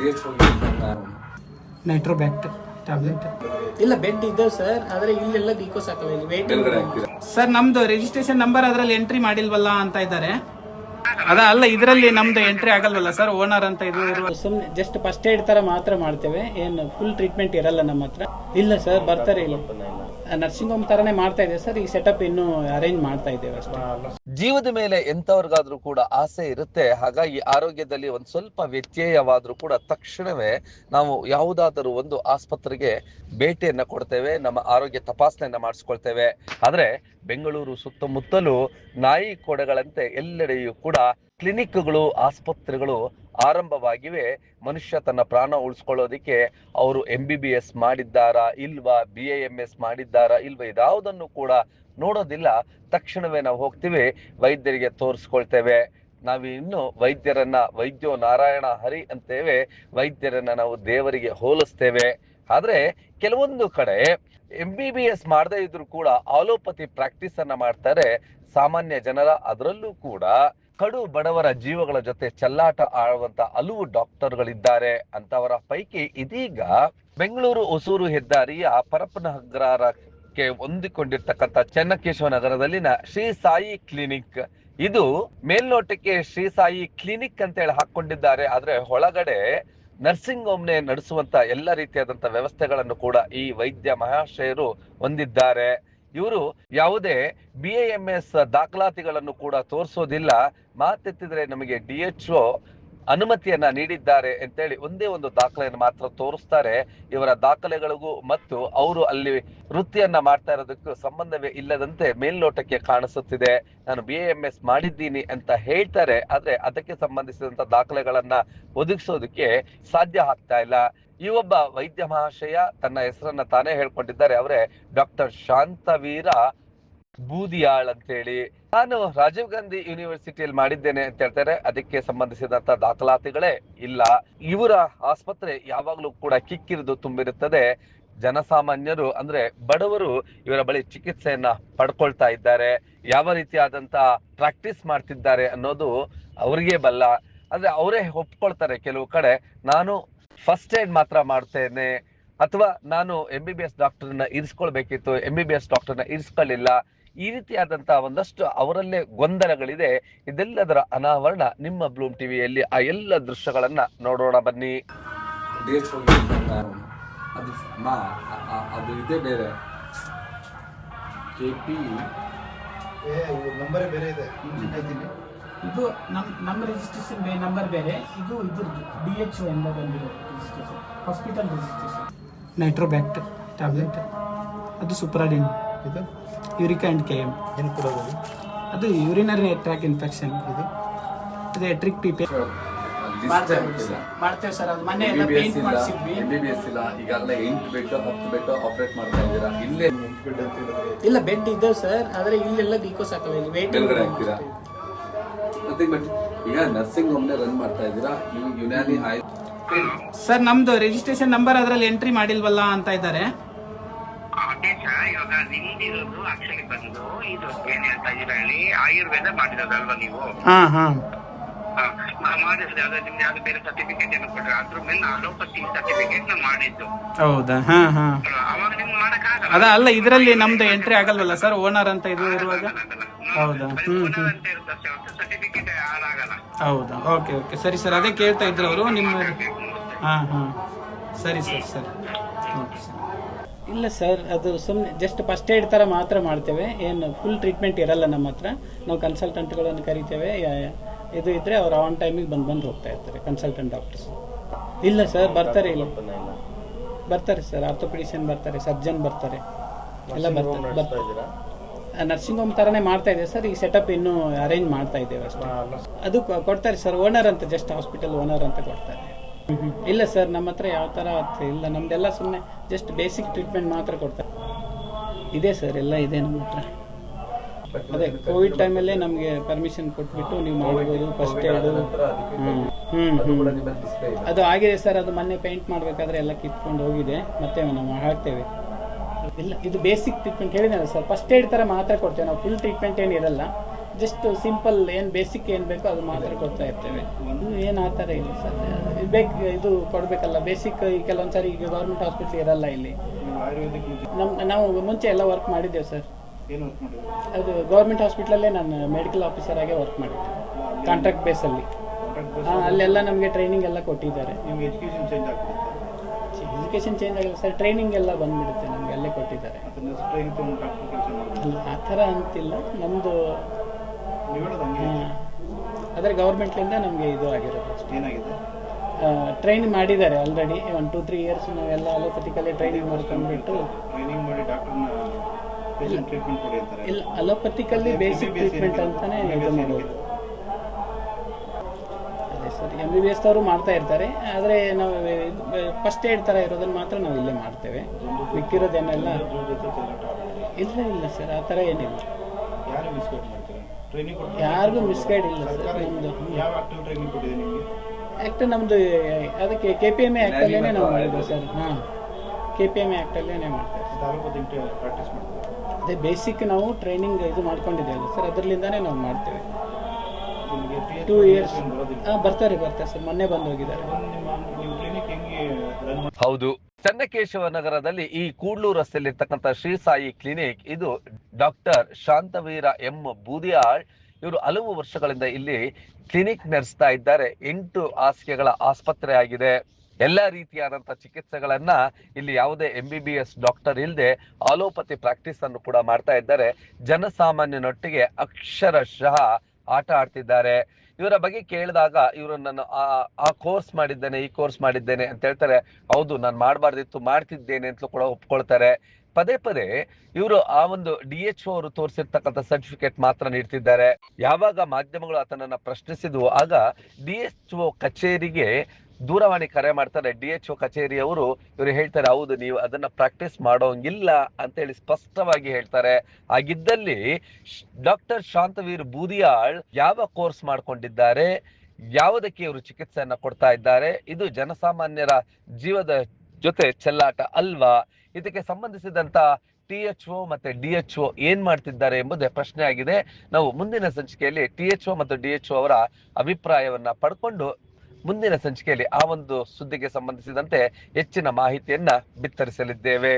Dates Nitrobact tablet ಇಲ್ಲ bed ಇದೆ sir ಆದರೆ ಇಲ್ಲೆಲ್ಲ ಗ್ಲೂಕೋಸ್ ಹಾಕಲ್ಲ ಇಲ್ಲಿ ವೇಟ್ ಸರ್ ನಮ್ದು ರಿಜಿಸ್ಟ್ರೇಷನ್ ನಂಬರ್ ಅದರಲ್ಲಿ ಎಂಟ್ರಿ ಮಾಡಿಲ್ವಲ್ಲ ಅಂತ ಇದ್ದಾರೆ. ಅದ ಅಲ್ಲ ಇದರಲ್ಲಿ ನಮ್ದು ಎಂಟ್ರಿ ಆಗಲ್ವಲ್ಲ ಸರ್ ಓನರ್ ಅಂತ ಇದು ಸುಮ್ನೆ ಜಸ್ಟ್ ಫಸ್ಟ್ ಏಡ್ ತರ ಮಾತ್ರ ಮಾಡ್ತೇವೆ. ಏನು ಫುಲ್ ಟ್ರೀಟ್ಮೆಂಟ್ ಇರಲ್ಲ ನಮ್ಮ ಹತ್ರ. ಇಲ್ಲ ಸರ್ ಬರ್ತಾರೆ ಇಲ್ಲ. ನರ್ಸಿಂಗ್ ಹೋಮ್ ತರನೇ ಮಾಡ್ತಾ ಇದೆ ಸರ್. ಈ ಸೆಟಪ್ ಇನ್ನು ಅರೇಂಜ್ ಮಾಡ್ತಾ ಇದ್ದೇವೆ ಜೀವದ ಮೇಲೆ ಎಂತವ್ರಿಗಾದ್ರೂ ಕೂಡ ಆಸೆ ಇರುತ್ತೆ. ಹಾಗಾಗಿ ಆರೋಗ್ಯದಲ್ಲಿ ಒಂದ್ ಸ್ವಲ್ಪ ವ್ಯತ್ಯಯವಾದ್ರೂ ಕೂಡ ತಕ್ಷಣವೇ ನಾವು ಯಾವುದಾದರೂ ಒಂದು ಆಸ್ಪತ್ರೆಗೆ ಭೇಟಿಯನ್ನ ಕೊಡ್ತೇವೆ. ನಮ್ಮ ಆರೋಗ್ಯ ತಪಾಸಣೆಯನ್ನ ಮಾಡಿಸ್ಕೊಳ್ತೇವೆ. ಆದ್ರೆ ಬೆಂಗಳೂರು ಸುತ್ತಮುತ್ತಲೂ ನಾಯಿ ಕೊಡಗಳಂತೆ ಎಲ್ಲೆಡೆಯೂ ಕೂಡ ಕ್ಲಿನಿಕ್ಗಳು, ಆಸ್ಪತ್ರೆಗಳು ಆರಂಭವಾಗಿವೆ. ಮನುಷ್ಯ ತನ್ನ ಪ್ರಾಣ ಉಳಿಸ್ಕೊಳ್ಳೋದಿಕ್ಕೆ ಅವರು ಎಂ ಬಿ ಬಿ ಎಸ್ ಮಾಡಿದ್ದಾರಾ, ಇಲ್ವಾ ಬಿ ಎ ಎಂ ಎಸ್ ಮಾಡಿದ್ದಾರಾ, ಇಲ್ವಾ, ಇದಾವುದನ್ನು ಕೂಡ ನೋಡೋದಿಲ್ಲ. ತಕ್ಷಣವೇ ನಾವು ಹೋಗ್ತೀವಿ, ವೈದ್ಯರಿಗೆ ತೋರಿಸ್ಕೊಳ್ತೇವೆ. ನಾವು ಇನ್ನು ವೈದ್ಯರನ್ನ ವೈದ್ಯೋ ನಾರಾಯಣ ಹರಿ ಅಂತೇವೆ. ವೈದ್ಯರನ್ನ ನಾವು ದೇವರಿಗೆ ಹೋಲಿಸ್ತೇವೆ. ಆದ್ರೆ ಕೆಲವೊಂದು ಕಡೆ ಎಂ ಬಿ ಬಿ ಎಸ್ ಮಾಡದೇ ಇದ್ರು ಕೂಡ ಆಲೋಪತಿ ಪ್ರಾಕ್ಟೀಸ್ ಅನ್ನ ಮಾಡ್ತಾರೆ ಸಾಮಾನ್ಯ ಜನರ. ಅದರಲ್ಲೂ ಕೂಡ ಕಡು ಬಡವರ ಜೀವಗಳ ಜೊತೆ ಚೆಲ್ಲಾಟ ಆಡುವಂತ ಹಲವು ಡಾಕ್ಟರ್ಗಳಿದ್ದಾರೆ. ಅಂತವರ ಪೈಕಿ ಇದೀಗ ಬೆಂಗಳೂರು ಹೊಸೂರು ಹೆದ್ದಾರಿಯ ಪರಪನಹಗ್ರಕ್ಕೆ ಹೊಂದಿಕೊಂಡಿರ್ತಕ್ಕಂಥ ಚೆನ್ನಕೇಶವ ನಗರದಲ್ಲಿನ ಶ್ರೀ ಸಾಯಿ ಕ್ಲಿನಿಕ್. ಇದು ಮೇಲ್ನೋಟಕ್ಕೆ ಶ್ರೀ ಸಾಯಿ ಕ್ಲಿನಿಕ್ ಅಂತ ಹೇಳಿ ಹಾಕೊಂಡಿದ್ದಾರೆ ಆದ್ರೆ ಒಳಗಡೆ ನರ್ಸಿಂಗ್ ಹೋಮ್ನೆ ನಡೆಸುವಂತ ಎಲ್ಲ ರೀತಿಯಾದಂತ ವ್ಯವಸ್ಥೆಗಳನ್ನು ಕೂಡ ಈ ವೈದ್ಯ ಮಹಾಶಯರು ಹೊಂದಿದ್ದಾರೆ. ಇವರು ಯಾವುದೇ ಬಿ ಎಂ ಎಸ್ ದಾಖಲಾತಿಗಳನ್ನು ಕೂಡ ತೋರಿಸೋದಿಲ್ಲ. ಮಾತೆತ್ತಿದ್ರೆ ನಮಗೆ ಡಿ ಎಚ್ ಅನುಮತಿಯನ್ನ ನೀಡಿದ್ದಾರೆ ಅಂತೇಳಿ ಒಂದೇ ಒಂದು ದಾಖಲೆಯನ್ನು ಮಾತ್ರ ತೋರಿಸ್ತಾರೆ. ಇವರ ದಾಖಲೆಗಳಿಗೂ ಮತ್ತು ಅವರು ಅಲ್ಲಿ ವೃತ್ತಿಯನ್ನ ಮಾಡ್ತಾ ಇರೋದಕ್ಕೂ ಸಂಬಂಧವೇ ಇಲ್ಲದಂತೆ ಮೇಲ್ನೋಟಕ್ಕೆ ಕಾಣಿಸುತ್ತಿದೆ. ನಾನು ಬಿ ಎಂ ಎಸ್ ಮಾಡಿದ್ದೀನಿ ಅಂತ ಹೇಳ್ತಾರೆ. ಆದ್ರೆ ಅದಕ್ಕೆ ಸಂಬಂಧಿಸಿದಂತ ದಾಖಲೆಗಳನ್ನ ಒದಗಿಸೋದಕ್ಕೆ ಸಾಧ್ಯ ಆಗ್ತಾ ಇಲ್ಲ. ಈ ಒಬ್ಬ ವೈದ್ಯ ಮಹಾಶಯ ತನ್ನ ಹೆಸರನ್ನ ತಾನೇ ಹೇಳ್ಕೊಂಡಿದ್ದಾರೆ. ಅವರೇ ಡಾಕ್ಟರ್ ಶಾಂತವೀರ ಬೂದಿಯಾಳ್ ಅಂತೇಳಿ. ನಾನು ರಾಜೀವ್ ಗಾಂಧಿ ಯೂನಿವರ್ಸಿಟಿಯಲ್ಲಿ ಮಾಡಿದ್ದೇನೆ ಅಂತ ಹೇಳ್ತಾರೆ. ಅದಕ್ಕೆ ಸಂಬಂಧಿಸಿದಂತ ದಾಖಲಾತಿಗಳೇ ಇಲ್ಲ. ಇವರ ಆಸ್ಪತ್ರೆ ಯಾವಾಗಲೂ ಕೂಡ ಕಿಕ್ಕಿರಿದು ತುಂಬಿರುತ್ತದೆ. ಜನಸಾಮಾನ್ಯರು ಅಂದ್ರೆ ಬಡವರು ಇವರ ಬಳಿ ಚಿಕಿತ್ಸೆಯನ್ನ ಪಡ್ಕೊಳ್ತಾ ಇದ್ದಾರೆ. ಯಾವ ರೀತಿಯಾದಂತ ಪ್ರಾಕ್ಟೀಸ್ ಮಾಡ್ತಿದ್ದಾರೆ ಅನ್ನೋದು ಅವರಿಗೆ ಬಲ್ಲ. ಅಂದ್ರೆ ಅವರೇ ಒಪ್ಕೊಳ್ತಾರೆ ಕೆಲವು ಕಡೆ. ನಾನು ಫಸ್ಟ್ ಏಡ್ ಮಾತ್ರ ಮಾಡ್ತೇನೆ. ಅಥವಾ ನಾನು ಎಂ ಬಿ ಬಿ ಎಸ್ ಡಾಕ್ಟರ್ನ ಇರಿಸ್ಕೊಳ್ಬೇಕಿತ್ತು. ಎಂ ಬಿ ಬಿ ಎಸ್ ಡಾಕ್ಟರ್ನ ಇರಿಸ್ಕೊಳ್ಳಿಲ್ಲ. ಈ ರೀತಿಯಾದಂತಹ ಒಂದಷ್ಟು ಅವರಲ್ಲೇ ಗೊಂದಲಗಳಿದೆ. ಇದೆಲ್ಲದರ ಅನಾವರಣ ನಿಮ್ಮ ಬ್ಲೂಮ್ ಟಿವಿಯಲ್ಲಿ ಆ ಎಲ್ಲ ದೃಶ್ಯಗಳನ್ನ ನೋಡೋಣ ಬನ್ನಿ. ಅದು ಅದು ಇದೇ ಬೇರೆ. ಕೆ ಪಿ ನಂಬರೇ ಬೇರೆ ಇದೆ. ಇದ್ದೀನಿ ಇದು ನಮ್ಮ ನಮ್ಮ ರಿಜಿಸ್ಟ್ರೇಷನ್ ನಂಬರ್ ಬೇರೆ ಇದು ಇದ್ರದ್ದು ಡಿ ಎಚ್ ಎಂಬ ಬಂದಿರೋ registration hospital registration Nitrobact tablet ಅದು ಸುಪ್ರಾಡಿನ್ ಇದು? ಯೂರಿಕ್ ಆ್ಯಂಡ್ ಕೆ ಎಂ ಏನು ಕೊಡೋದು ಅದು? ಯೂರಿನರಿ ಟ್ರ್ಯಾಕ್ ಇನ್ಫೆಕ್ಷನ್ ಇದು? ಅದು ಎಟ್ರಿಕ್ ಪಿ ಪಿ ಮಾಡ್ತೇವೆ ಸರ್ ಅದು ಮೊನ್ನೆ ಎಲ್ಲ ಬಿ ಬಿ ಪೇಂಟ್ ಇಲ್ಲ ಮಾಡಿಸಿದ್ವಿ. ಎಂ ಬಿ ಬಿ ಎಸ್ ಇಲ್ಲ ಈಗಾಗಲೇ ಎಂಟು ಬೆಡ್ ಹತ್ತು ಬೆಡ್ ಆಪರೇಟ್ ಮಾಡ್ತಾ ಇದ್ದೀರಾ? ಇಲ್ಲೇ ಇಲ್ಲ ಬೆಡ್ ಇದೆ ಸರ್ ಆದ್ರೆ ಇಲ್ಲೆಲ್ಲ ಗ್ಲೂಕೋಸ್ ಹಾಕಲ್ಲ ಇಲ್ಲಿ ವೇಟ್ ಹಾಕ್ತೀರಾ? ಬಟ್ ಈಗ ನರ್ಸಿಂಗ್ ಹೋಮ್ನೇ ರನ್ ಮಾಡ್ತಾ ಇದ್ದೀರಾ? ನೀವು ಯುನಾನಿ ಆಯ್ ಸರ್ ನಮ್ದು ರಿಜಿಸ್ಟ್ರೇಷನ್ ನಂಬರ್ ಅದ್ರಲ್ಲಿ ಎಂಟ್ರಿ ಮಾಡಿಲ್ವಲ್ಲ ಅಂತ ಇದ್ದಾರೆ. ಅದೇ ಸರ್ ಇವಾಗ ನಿಮ್ದಿರೋದು ಆಕ್ಚುಲಿ ಬಂದು ಇದು ಏನ್ ಹೇಳ್ತಾ ಇದೀರ ಹೇಳಿ ಆಯುರ್ವೇದ ಮಾಡಿರೋದಲ್ವಾ ನೀವು? ಹಾ ಹಾ. ಹಾ, ನಾ ಮಾಡಿರೋದು ಯಾವ್ದು ನಿಮ್ದು ಯಾವ್ದು ಬೇರೆ ಸರ್ಟಿಫಿಕೇಟ್ ಏನು ಕೊಟ್ರೆ ಅದ್ರ ಮೇಲೆ ಅಲೋಪತಿ ಸರ್ಟಿಫಿಕೇಟ್ನ ಮಾಡಿದ್ದು. ಹೌದಾ? ಹಾ ಹಾ. ಅವಾಗ ನಿಮ್ಗೆ ಮಾಡಕ್ ಆಗಲ್ಲ ಅದ ಅಲ್ಲ ಇದರಲ್ಲಿ ನಮ್ದು ಎಂಟ್ರಿ ಆಗಲ್ವಲ್ಲ ಸರ್ ಓನರ್ ಅಂತ ಇದು ಇರುವಾಗ? ಹೌದಾ? ಹ್ಮ್ ಹ್ಮ್. ಸರ್ಟಿಫಿಕೇಟ್ ಹಾಳಾಗಲ್ಲ ಹೌದಾ? ಓಕೆ ಓಕೆ ಸರಿ ಸರ್. ಅದೇ ಕೇಳ್ತಾ ಇದ್ರು ಅವರು. ನಿಮ್ಮ ಹಾಂ ಹಾಂ. ಸರಿ ಸರ್ ಸರಿ. Okay sir. ಇಲ್ಲ ಸರ್ ಅದು ಸುಮ್ಮನೆ ಜಸ್ಟ್ ಫಸ್ಟ್ ಏಡ್ ತರ ಮಾತ್ರ ಮಾಡ್ತೇವೆ. ಏನು ಫುಲ್ ಟ್ರೀಟ್ಮೆಂಟ್ ಇರಲ್ಲ ನಮ್ಮ ಹತ್ರ. ನಾವು ಕನ್ಸಲ್ಟೆಂಟ್ಗಳನ್ನು ಕರಿತೇವೆ. ಇದು ಇದ್ರೆ ಅವ್ರು ಆನ್ ಟೈಮಿಗೆ ಬಂದು ಬಂದು ಹೋಗ್ತಾ ಇರ್ತಾರೆ ಕನ್ಸಲ್ಟೆಂಟ್ ಡಾಕ್ಟರ್ಸ್ ಇಲ್ಲ ಸರ್ ಬರ್ತಾರೆ ಇಲ್ಲ. ಬರ್ತಾರೆ ಸರ್ ಆರ್ಥೋಪಿಡಿಷಿಯನ್ ಬರ್ತಾರೆ ಸರ್ಜನ್ ಬರ್ತಾರೆ. ಎಲ್ಲ ಬರ್ತಾರೆ. ಬರ್ತಾರೆ. ನರ್ಸಿಂಗ್ ಹೋಮ್ ತರನೇ ಮಾಡ್ತಾ ಇದೆ ಸರ್. ಈ ಸೆಟಪ್ ಇನ್ನು ಅರೇಂಜ್ ಮಾಡ್ತಾ ಇದ್ದೇವೆ ಅಷ್ಟೇ. ಅದು ಕೊಡ್ತಾರೆ ಸರ್. ಓನರ್ ಅಂತ ಜಸ್ಟ್ ಹಾಸ್ಪಿಟಲ್ ಓನರ್ ಅಂತ ಕೊಡ್ತಾರೆ. ಇಲ್ಲ ಸರ್, ನಮ್ಮ ಹತ್ರ ಯಾವ ಥರ ಇಲ್ಲ. ನಮ್ದೆಲ್ಲ ಸುಮ್ಮನೆ ಜಸ್ಟ್ ಬೇಸಿಕ್ ಟ್ರೀಟ್ಮೆಂಟ್ ಮಾತ್ರ ಕೊಡ್ತಾರೆ. ಇದೆ ಸರ್, ಎಲ್ಲ ಇದೆ ನಮ್ಮ ಹತ್ರ. ಅದೇ ಕೋವಿಡ್ ಟೈಮಲ್ಲೇ ನಮಗೆ ಪರ್ಮಿಷನ್ ಕೊಟ್ಬಿಟ್ಟು ನೀವು ಮಾಡ್ಬೋದು ಫಸ್ಟ್ ಹ್ಮ್ ಹ್ಮ್ ಅದು ಆಗಿದೆ ಸರ್. ಅದು ಮೊನ್ನೆ ಪೇಂಟ್ ಮಾಡಬೇಕಾದ್ರೆ ಎಲ್ಲ ಕಿತ್ಕೊಂಡು ಹೋಗಿದೆ. ಮತ್ತೆ ನಾವು ಹಾಕ್ತೇವೆ. ಇಲ್ಲ ಇದು ಬೇಸಿಕ್ ಟ್ರೀಟ್ಮೆಂಟ್ ಹೇಳಿದ್ನಲ್ಲ ಸರ್ ಫಸ್ಟ್ ಏಡ್ ಥರ ಮಾತ್ರ ಕೊಡ್ತೇವೆ. ನಾವು ಫುಲ್ ಟ್ರೀಟ್ಮೆಂಟ್ ಏನು ಇರಲ್ಲ. ಜಸ್ಟ್ ಸಿಂಪಲ್ ಏನು ಬೇಸಿಕ್ ಏನು ಬೇಕೋ ಅದು ಮಾತ್ರ ಕೊಡ್ತಾ ಇರ್ತೇವೆ. ಏನು ಆ ಥರ ಇಲ್ಲ ಸರ್ ಬೇಕು ಇದು ಕೊಡಬೇಕಲ್ಲ. ಬೇಸಿಕ್ ಕೆಲವೊಂದು ಸಾರಿ ಈಗ ಗೌರ್ಮೆಂಟ್ ಹಾಸ್ಪಿಟ್ಲ್ ಇರಲ್ಲ ಇಲ್ಲಿ. ನಮ್ಮ ನಾವು ಮುಂಚೆ ಎಲ್ಲ ವರ್ಕ್ ಮಾಡಿದ್ದೇವೆ ಸರ್ ಅದು ಗೌರ್ಮೆಂಟ್ ಹಾಸ್ಪಿಟ್ಲಲ್ಲೇ ನಾನು ಮೆಡಿಕಲ್ ಆಫೀಸರ್ ಆಗಿ ವರ್ಕ್ ಮಾಡಿದ್ದೆ. ಕಾಂಟ್ರಾಕ್ಟ್ ಬೇಸಲ್ಲಿ ಬೇಸ್ ಹಾಂ ಅಲ್ಲೆಲ್ಲ ನಮಗೆ ಟ್ರೈನಿಂಗ್ ಎಲ್ಲ ಕೊಟ್ಟಿದ್ದಾರೆ. ಎಜುಕೇಷನ್ ಚೇಂಜ್ ಆಗಲ್ಲ ಸರ್ ಟ್ರೈನಿಂಗ್ ಎಲ್ಲ ಬಂದ್ಬಿಡುತ್ತೆ ನಮಗೆ ಅಲ್ಲೇ ಕೊಟ್ಟಿದ್ದಾರೆ ಮತ್ತೆ ನೆಕ್ಸ್ಟ್ ಟ್ರೈನ್ ತೊಗೊಂಡು ಡಾಕ್ಟರ್ ಕೆಲಸ ಮಾಡ್ಬೋದು ಅಲ್ಲ ಆ ಥರ ಅಂತಿಲ್ಲ. ನಮ್ಮದು ಆದ್ರೆ ಗೌರ್ಮೆಂಟ್ಲಿಂದ ನಮಗೆ ಇದು ಆಗಿರೋದು ಏನಾಗಿದೆ? ಟ್ರೈನ್ ಮಾಡಿದ್ದಾರೆ already one two three years ನಾವೆಲ್ಲ ಅಲೋಪತಿಕಲ್ಲಿ ಟ್ರೈನಿಂಗ್ ಮಾಡ್ಕೊಂಡ್ಬಿಟ್ಟು. ಟ್ರೈನಿಂಗ್ ಮಾಡಿ ಡಾಕ್ಟರ್ನ ಇಲ್ಲ. ಅಲೋಪತಿಕಲ್ಲಿ ಬೇಸಿಕ್ ಟ್ರೀಟ್ಮೆಂಟ್ ಅಂತಾನೆ ಇದು ಮಾಡೋದು. Sir. M B B S ಅವರು ಮಾಡ್ತಾ ಇರ್ತಾರೆ. ಆದರೆ ನಾವು ಫಸ್ಟ್ ಏಡ್ ಥರ ಇರೋದನ್ನು ಮಾತ್ರ ನಾವು ಇಲ್ಲೇ ಮಾಡ್ತೇವೆ. ಮಿಕ್ಕಿರೋದೇನೆಲ್ಲ ಇಲ್ಲ ಇಲ್ಲ ಸರ್ ಆ ಥರ ಏನಿಲ್ಲ. ಯಾರು ಮಿಸ್ಗೈಡ್ ಮಾಡ್ತಾರೆ? ಟ್ರೈನಿಂಗ್ ಕೊಡ್ತಾರೆ? ಯಾರಿಗೂ ಮಿಸ್ಗೈಡ್ ಇಲ್ಲ ಸರ್ ನಿಮ್ಮದು ನಮ್ಮದು ಯಾವ ಟ್ರೈನಿಂಗ್ ಕೊಟ್ಟಿದೆ ನಿಮಗೆ? ಆ್ಯಕ್ಟ್ ನಮ್ಮದು ಅದಕ್ಕೆ ಕೆ ಪಿ ಎಂ ಎ ಆ್ಯಕ್ಟಲ್ಲೇ ನಾವು ಮಾಡಿದ್ವಿ ಸರ್. ಹಾಂ. ಕೆ ಪಿ ಎಂ ಎ ಆ್ಯಕ್ಟಲ್ಲೇ ಮಾಡ್ತೇವೆ. ಅದೇ ಬೇಸಿಕ್ ನಾವು ಟ್ರೈನಿಂಗ್ ಇದು ಮಾಡ್ಕೊಂಡಿದ್ದೇವೆ ಸರ್. ಅದರಿಂದಾನೇ ನಾವು ಮಾಡ್ತೇವೆ. ಟೂ ಇಯರ್ಸ್ ಬರ್ತಾರೆ ಬರ್ತಾರೆ ಸರ್. ಮೊನ್ನೆ ಬಂದು ಹೋಗಿದ್ದಾರೆ. ಹೌದು. ಚನ್ನಕೇಶವ ನಗರದಲ್ಲಿ ಈ ರಸ್ತೆಯಲ್ಲಿ ರಸ್ತೆಯಲ್ಲಿರ್ತಕ್ಕಂಥ ಶ್ರೀ ಸಾಯಿ ಕ್ಲಿನಿಕ್, ಇದು ಡಾಕ್ಟರ್ ಶಾಂತವೀರ ಎಂ ಬೂದಿಯಾಳ್ ಇವರು ಹಲವು ವರ್ಷಗಳಿಂದ ಇಲ್ಲಿ ಕ್ಲಿನಿಕ್ ನಡೆಸ್ತಾ ಇದ್ದಾರೆ. ಎಂಟು ಹಾಸಿಗೆಗಳ ಆಸ್ಪತ್ರೆ ಆಗಿದೆ. ಎಲ್ಲ ರೀತಿಯಾದಂಥ ಚಿಕಿತ್ಸೆಗಳನ್ನ ಇಲ್ಲಿ ಯಾವುದೇ M B B S doctor ಇಲ್ಲದೆ ಆಲೋಪತಿ ಪ್ರಾಕ್ಟೀಸ್ ಅನ್ನು ಕೂಡ ಮಾಡ್ತಾ ಇದ್ದಾರೆ. ಜನಸಾಮಾನ್ಯನೊಟ್ಟಿಗೆ ಅಕ್ಷರಶಃ ಆಟ ಆಡ್ತಿದ್ದಾರೆ. ಇವರ ಬಗ್ಗೆ ಕೇಳಿದಾಗ ಇವರು ನಾನು ಆ ಕೋರ್ಸ್ ಮಾಡಿದ್ದೇನೆ, ಈ ಕೋರ್ಸ್ ಮಾಡಿದ್ದೇನೆ ಅಂತ ಹೇಳ್ತಾರೆ, ಹೌದು, ನಾನು ಮಾಡಬಾರ್ದಿತ್ತು, ಮಾಡ್ತಿದ್ದೇನೆ ಅಂತಲೂ ಕೂಡ ಒಪ್ಕೊಳ್ತಾರೆ. ಪದೇ ಪದೇ ಇವರು ಆ ಒಂದು ಡಿ ಎಚ್ ಅವರು ತೋರಿಸಿರ್ತಕ್ಕಂಥ ಸರ್ಟಿಫಿಕೇಟ್ ಮಾತ್ರ ನೀಡ್ತಿದ್ದಾರೆ. ಯಾವಾಗ ಮಾಧ್ಯಮಗಳು ಆತನನ್ನ ಪ್ರಶ್ನಿಸಿದ್ವು ಆಗ ಡಿ ಎಚ್ ಒ ಕಚೇರಿಗೆ ದೂರವಾಣಿ ಕರೆ ಮಾಡ್ತಾರೆ ಡಿ ಎಚ್ ಒ ಕಚೇರಿಯವರು. ಇವರು ಹೇಳ್ತಾರೆ, ಹೌದು, ನೀವು ಅದನ್ನ ಪ್ರಾಕ್ಟೀಸ್ ಮಾಡೋಂಗಿಲ್ಲ ಅಂತೇಳಿ ಸ್ಪಷ್ಟವಾಗಿ ಹೇಳ್ತಾರೆ. ಹಾಗಿದ್ದಲ್ಲಿ ಡಾಕ್ಟರ್ ಶಾಂತವೀರ್ ಬೂದಿಯಾಳ್ ಯಾವ ಕೋರ್ಸ್ ಮಾಡ್ಕೊಂಡಿದ್ದಾರೆ? ಯಾವುದಕ್ಕೆ ಇವರು ಚಿಕಿತ್ಸೆಯನ್ನ ಕೊಡ್ತಾ ಇದ್ದಾರೆ? ಇದು ಜನಸಾಮಾನ್ಯರ ಜೀವದ ಜೊತೆ ಚೆಲ್ಲಾಟ ಅಲ್ವಾ? ಇದಕ್ಕೆ ಸಂಬಂಧಿಸಿದಂತ ಟಿ ಎಚ್ ಒ ಮತ್ತೆ ಡಿ ಎಚ್ ಒ ಏನ್ ಮಾಡ್ತಿದ್ದಾರೆ ಎಂಬುದೇ ಪ್ರಶ್ನೆ ಆಗಿದೆ ನಾವು ಮುಂದಿನ ಸಂಚಿಕೆಯಲ್ಲಿ ಟಿ ಎಚ್ ಒ ಮತ್ತು ಡಿ ಎಚ್ ಒ ಅವರ ಅಭಿಪ್ರಾಯವನ್ನ ಪಡ್ಕೊಂಡು ಮುಂದಿನ ಸಂಚಿಕೆಯಲ್ಲಿ ಆ ಒಂದು ಸುದ್ದಿಗೆ ಸಂಬಂಧಿಸಿದಂತೆ ಹೆಚ್ಚಿನ ಮಾಹಿತಿಯನ್ನ ಬಿತ್ತರಿಸಲಿದ್ದೇವೆ.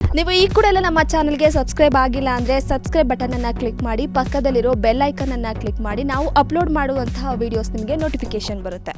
ನೀವು ಈ ಕೂಡ ಎಲ್ಲ ನಮ್ಮ ಚಾನಲ್ಗೆ ಸಬ್ಸ್ಕ್ರೈಬ್ ಆಗಿಲ್ಲ ಅಂದ್ರೆ ಸಬ್ಸ್ಕ್ರೈಬ್ ಬಟನ್ ಅನ್ನ ಕ್ಲಿಕ್ ಮಾಡಿ, ಪಕ್ಕದಲ್ಲಿರೋ ಬೆಲ್ ಐಕನನ್ನು ಕ್ಲಿಕ್ ಮಾಡಿ, ನಾವು ಅಪ್ಲೋಡ್ ಮಾಡುವಂತಹ ವಿಡಿಯೋಸ್ ನಿಮಗೆ ನೋಟಿಫಿಕೇಶನ್ ಬರುತ್ತೆ.